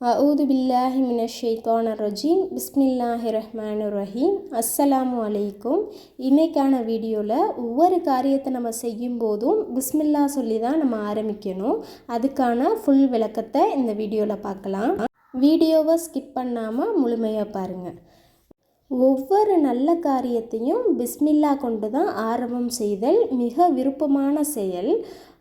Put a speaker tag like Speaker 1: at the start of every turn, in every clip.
Speaker 1: அவுது பில்லாஹி மினஷைத்தான ரஜீம் பிஸ்மில்லாஹி ரஹ்மான் ரஹீம் அஸ்ஸலாமு அலைக்கும் இன்றைக்கான வீடியோவில் ஒவ்வொரு காரியத்தை நம்ம செய்யும் போதும் பிஸ்மில்லா சொல்லி தான் நம்ம ஆரம்பிக்கணும். அதுக்கான ஃபுல் விளக்கத்தை இந்த வீடியோவில் பார்க்கலாம். வீடியோவை ஸ்கிப் பண்ணாமல் முழுமையாக பாருங்கள் ஒவ்வொரு நல்ல காரியத்தையும் பிஸ்மில்லா கொண்டு தான் ஆரம்பம் செய்தல் மிக விருப்பமான செயல்.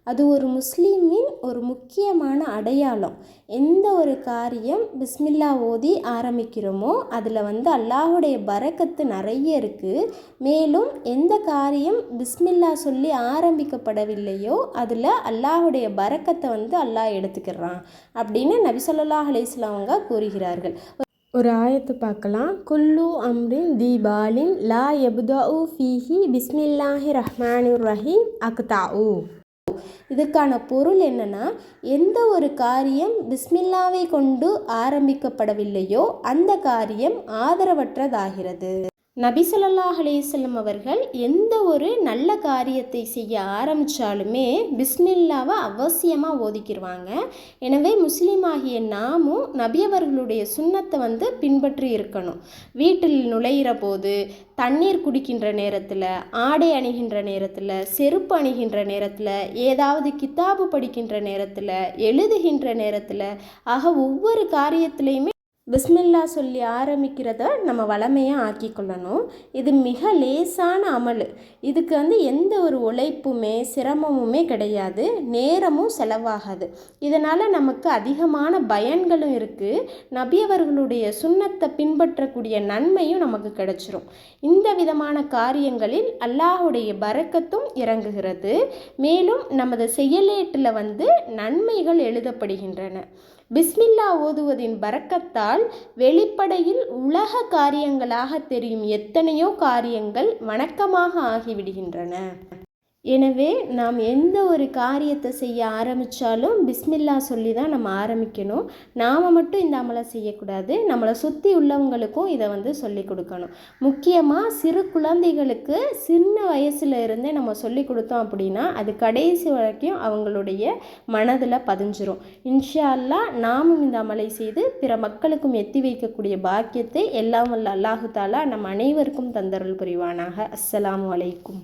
Speaker 1: அது ஒரு முஸ்லீமின் ஒரு முக்கியமான அடையாளம். எந்த ஒரு காரியம் பிஸ்மில்லா ஓதி ஆரம்பிக்கிறோமோ அதில் வந்து அல்லாஹுடைய பறக்கத்து நிறைய இருக்குது மேலும் எந்த காரியம் பிஸ்மில்லா சொல்லி ஆரம்பிக்கப்படவில்லையோ அதில் அல்லாஹுடைய பறக்கத்தை வந்து அல்லாஹ் எடுத்துக்கிறான் அப்படின்னு நபி சொல்லாஹ் அலிஸ்லாமங்க கூறுகிறார்கள். ஒரு ஆயத்து பார்க்கலாம். குல்லு அம்ரின் தீபாலின் லா எபுதா ஃபீஹி பிஸ்மில்லாஹி ரஹ்மானிர் ரஹீம் அக்தாஉ. இதுக்கான பொருள் என்னன்னா எந்த ஒரு காரியம் பிஸ்மில்லாவை கொண்டு ஆரம்பிக்கப்படவில்லையோ அந்த காரியம் ஆதரவற்றதாகிறது. நபி சொல்லாஹ் அலையம் அவர்கள் எந்த ஒரு நல்ல காரியத்தை செய்ய ஆரம்பித்தாலுமே பிஸ்மில்லாவை அவசியமாக ஓதிக்கிடுவாங்க எனவே முஸ்லீமாகிய நாமும் நபியவர்களுடைய சுண்ணத்தை வந்து பின்பற்றி இருக்கணும். வீட்டில் நுழையிற போது தண்ணீர் குடிக்கின்ற நேரத்தில் ஆடை அணிகின்ற நேரத்தில் செருப்பு அணிகின்ற நேரத்தில் ஏதாவது கித்தாபு படிக்கின்ற நேரத்தில் எழுதுகின்ற நேரத்தில் ஆக ஒவ்வொரு காரியத்திலையுமே பிஸ்மில்லா சொல்லி ஆரம்பிக்கிறத நம்ம வளமையாக ஆக்கிக்கொள்ளணும் இது மிக லேசான அமல். இதுக்கு வந்து எந்த ஒரு உழைப்புமே சிரமமுமே கிடையாது. நேரமும் செலவாகாது. இதனால் நமக்கு அதிகமான பயன்களும் இருக்குது நபியவர்களுடைய சுண்ணத்தை பின்பற்றக்கூடிய நன்மையும் நமக்கு கிடைச்சிரும். இந்த விதமான காரியங்களில் அல்லாஹுடைய பறக்கத்தும் இறங்குகிறது. மேலும் நமது செயலேட்டில் வந்து நன்மைகள் எழுதப்படுகின்றன. பிஸ்மில்லா ஓதுவதின் பறக்கத்தால் வெளிப்படையில் உலக காரியங்களாக தெரியும் எத்தனையோ காரியங்கள் வணக்கமாக ஆகிவிடுகின்றன. எனவே நாம் எந்த ஒரு காரியத்தை செய்ய ஆரம்பித்தாலும் பிஸ்மில்லா சொல்லி தான் நம்ம ஆரம்பிக்கணும். நாம் மட்டும் இந்த அமலை செய்யக்கூடாது. நம்மளை சுற்றி உள்ளவங்களுக்கும் இதை வந்து சொல்லி கொடுக்கணும். முக்கியமாக சிறு குழந்தைகளுக்கு சின்ன வயசில் இருந்தே நம்ம சொல்லி கொடுத்தோம் அப்படின்னா அது கடைசி வரைக்கும் அவங்களுடைய மனதில் பதிஞ்சிரும். இன்ஷா அல்லா நாமும் இந்த அமலை செய்து பிற மக்களுக்கும் எத்தி வைக்கக்கூடிய பாக்கியத்தை எல்லாம் வல்ல அல்லாஹு தாலா நம் அனைவருக்கும் தந்தருள் புரிவானாக. அஸ்ஸலாமு அலைக்கும்.